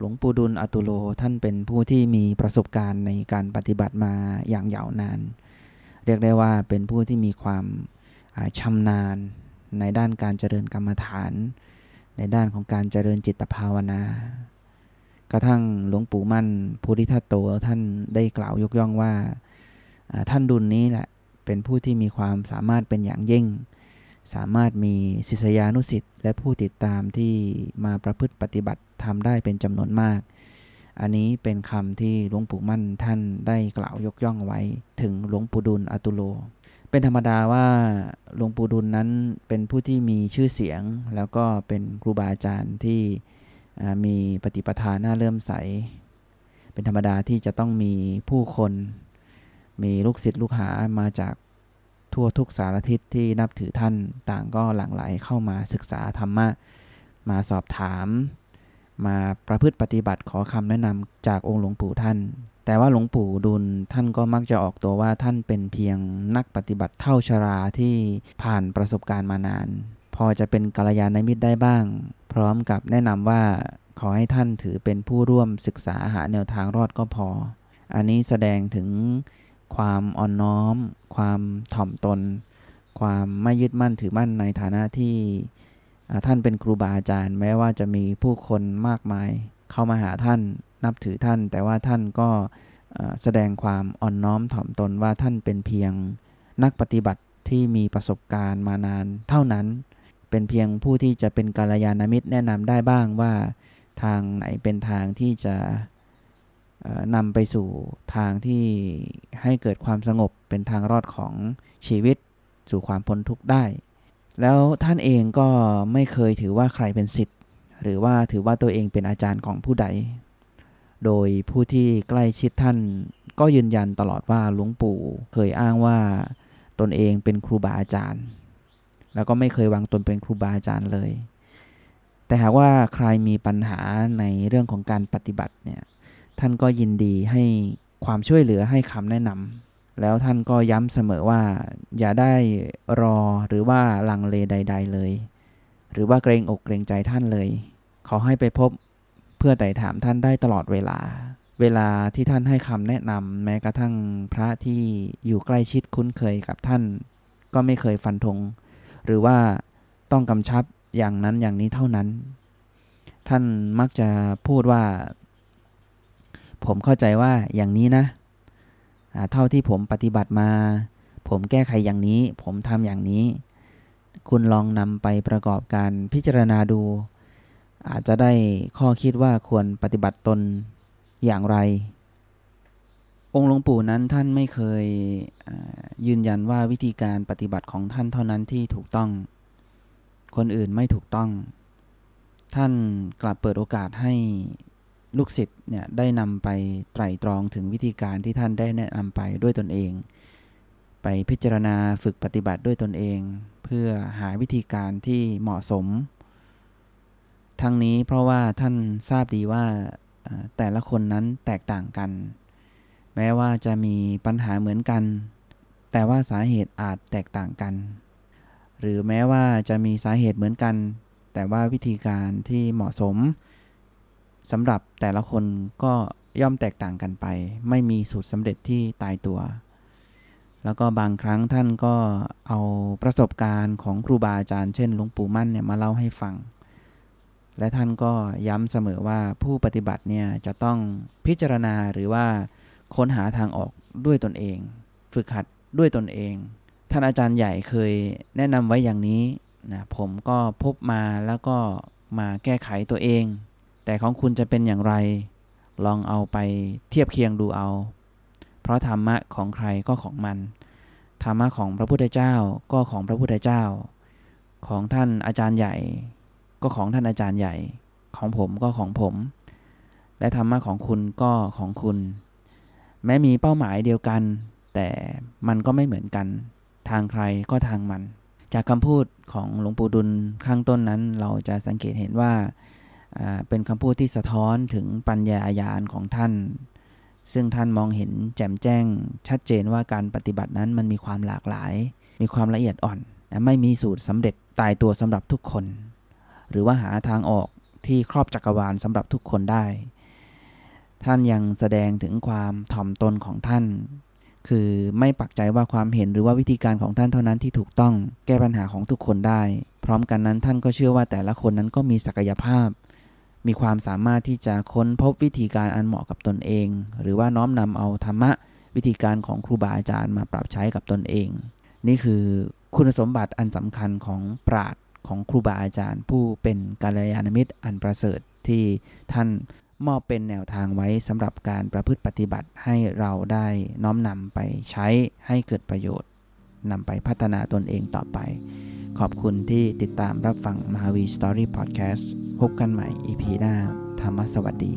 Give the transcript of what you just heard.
หลวงปู่ดุลอตุโลท่านเป็นผู้ที่มีประสบการณ์ในการปฏิบัติมาอย่างยาวนาน เรียกได้ว่าเป็นผู้ที่มีความาชำนาญในด้านการเจริญกรรมฐาน ในด้านของการเจริญจิตภาวนา กระทั่งหลวงปู่มั่นภูริทัตโตท่านได้กล่าวยกย่องว่าอ่าท่านดุลนี้แหละเป็นผู้ที่มีความสามารถเป็นอย่างยิ่ง สามารถมีศิษยานุสิษย์และผู้ติดตามที่มาประพฤติปฏิบัติทำได้เป็นจำนวนมาก อันนี้เป็นคำที่หลวงปู่มั่นท่านได้กล่าวยกย่องไว้ถึงหลวงปู่ดุลอตุโล เป็นธรรมดาว่าหลวงปู่ดุลนั้นเป็นผู้ที่มีชื่อเสียง แล้วก็เป็นครูบาอาจารย์ที่มีปฏิปทาหน้าเลื่อมใส เป็นธรรมดาที่จะต้องมีผู้คน มีลูกศิษย์ลูกหามาจาก ทั่วทุกสารทิศที่นับถือท่านต่างก็หลั่งไหลเข้ามาศึกษาธรรมะ มาสอบถาม มาประพฤติปฏิบัติขอคำแนะนำจากองค์หลวงปู่ท่าน แต่ว่าหลวงปู่ดุลท่านก็มักจะออกตัวว่าท่านเป็นเพียงนักปฏิบัติเท่าชราที่ผ่านประสบการณ์มานาน พอจะเป็นกัลยาณมิตรได้บ้าง พร้อมกับแนะนำว่าขอให้ท่านถือเป็นผู้ร่วมศึกษาหาแนวทางรอดก็พอ อันนี้แสดงถึง ความอ่อนน้อม ความถ่อมตน ความไม่ยึดมั่นถือมั่นในฐานะที่ท่านเป็นครูบาอาจารย์ แม้ว่าจะมีผู้คนมากมาย เข้ามาหาท่านนับถือท่าน แต่ว่าท่านก็แสดงความอ่อนน้อมถ่อมตนว่าท่านเป็นเพียงนักปฏิบัติที่มีประสบการณ์มานานเท่านั้น เป็นเพียงผู้ที่จะเป็นกัลยาณมิตรแนะนำได้บ้างว่า ทางไหนเป็นทางที่จะ นำไปสู่ทางที่ให้เกิดความสงบเป็นทางรอดของชีวิตสู่ความพ้นทุกข์ได้ แล้วท่านเองก็ไม่เคยถือว่าใครเป็นสิทธิ์ หรือว่าถือว่าตัวเองเป็นอาจารย์ของผู้ใด โดยผู้ที่ใกล้ชิดท่านก็ยืนยันตลอดว่าหลวงปู่เคยอ้างว่าตนเองเป็นครูบาอาจารย์ แล้วก็ไม่เคยวางตนเป็นครูบาอาจารย์เลย แต่หากว่าใครมีปัญหาในเรื่องของการปฏิบัติเนี่ย ท่านก็ยินดีให้ความช่วยเหลือให้คำแนะนำแล้วท่านก็ย้ำเสมอว่า อย่าได้รอหรือว่าลังเลใด ๆ เลย หรือว่าเกรงอกเกรงใจท่านเลย ขอให้ไปพบเพื่อไต่ถามท่านได้ตลอดเวลา เวลาที่ท่านให้คำแนะนำแม้กระทั่งพระที่อยู่ใกล้ชิดคุ้นเคยกับท่าน ก็ไม่เคยฟันธงหรือว่าต้องกำชับอย่างนั้นอย่างนี้เท่านั้น ท่านมักจะพูดว่า ผมเข้าใจว่าอย่างนี้นะเท่าที่ผมปฏิบัติมา ผมแก้ไขอย่างนี้ ผมทำอย่างนี้ คุณลองนำไปประกอบการพิจารณาดู อาจจะได้ข้อคิดว่าควรปฏิบัติตนอย่างไร องค์หลวงปู่นั้นท่านไม่เคยยืนยันว่าวิธีการปฏิบัติของท่านเท่านั้นที่ถูกต้อง คนอื่นไม่ถูกต้อง ท่านกลับเปิดโอกาสให้ ลูกศิษย์เนี่ยได้นำไปไตร่ตรองถึงวิธีการที่ท่านได้แนะนำไปด้วยตนเอง ไปพิจารณาฝึกปฏิบัติด้วยตนเอง เพื่อหาวิธีการที่เหมาะสม ทั้งนี้เพราะว่าท่านทราบดีว่าแต่ละคนนั้นแตกต่างกัน แม้ว่าจะมีปัญหาเหมือนกัน แต่ว่าสาเหตุอาจแตกต่างกัน หรือแม้ว่าจะมีสาเหตุเหมือนกัน แต่ว่าวิธีการที่เหมาะสม สำหรับแต่ละคนก็ย่อมแตกต่างกันไป ไม่มีสูตรสำเร็จที่ตายตัว แล้วก็บางครั้งท่านก็เอาประสบการณ์ของครูบาอาจารย์เช่นหลวงปู่มั่นเนี่ยมาเล่าให้ฟัง และท่านก็ย้ำเสมอว่าผู้ปฏิบัติเนี่ยจะต้องพิจารณาหรือว่าค้นหาทางออกด้วยตนเอง ฝึกหัดด้วยตนเอง ท่านอาจารย์ใหญ่เคยแนะนำไว้อย่างนี้นะผมก็พบมาแล้วก็มาแก้ไขตัวเอง แต่ของคุณจะเป็นอย่างไร ลองเอาไปเทียบเคียงดูเอา เพราะธรรมะของใครก็ของมัน ธรรมะของพระพุทธเจ้าก็ของพระพุทธเจ้า ของท่านอาจารย์ใหญ่ ก็ของท่านอาจารย์ใหญ่ ของผมก็ของผม และธรรมะของคุณก็ของคุณ แม้มีเป้าหมายเดียวกัน แต่มันก็ไม่เหมือนกัน ทางใครก็ทางมัน จากคำพูดของหลวงปู่ดุลข้างต้นนั้น เราจะสังเกตเห็นว่า เป็นคำพูดที่สะท้อนถึงปัญญาญาณของท่าน ซึ่งท่านมองเห็นแจ่มแจ้ง ชัดเจนว่าการปฏิบัตินั้นมันมีความหลากหลาย มีความละเอียดอ่อน ไม่มีสูตรสำเร็จตายตัวสำหรับทุกคน หรือว่าหาทางออกที่ครอบจักรวาลสำหรับทุกคนได้ ท่านยังแสดงถึงความถ่อมตนของท่าน คือไม่ปักใจว่าความเห็นหรือว่าวิธีการของท่านเท่านั้นที่ถูกต้องแก้ปัญหาของทุกคนได้ พร้อมกันนั้นท่านก็เชื่อว่าแต่ละคนนั้นก็มีศักยภาพ มีความสามารถที่จะค้นพบวิธีการอันเหมาะกับตนเอง หรือว่าน้อมนำเอาธรรมะวิธีการของครูบาอาจารย์มาปรับใช้กับตนเอง นี่คือคุณสมบัติอันสำคัญของปราดของครูบาอาจารย์ ผู้เป็นกาลยานมิตรอันประเสริฐที่ท่านมอบเป็นแนวทางไว้สำหรับการประพฤติปฏิบัติให้เราได้น้อมนำไปใช้ให้เกิดประโยชน์ นำไปพัฒนาตนเองต่อไป ขอบคุณที่ติดตามรับฟังมหาวีสตอรี่พอดแคสต์พบกันใหม่ EP หน้า ธรรมสวัสดี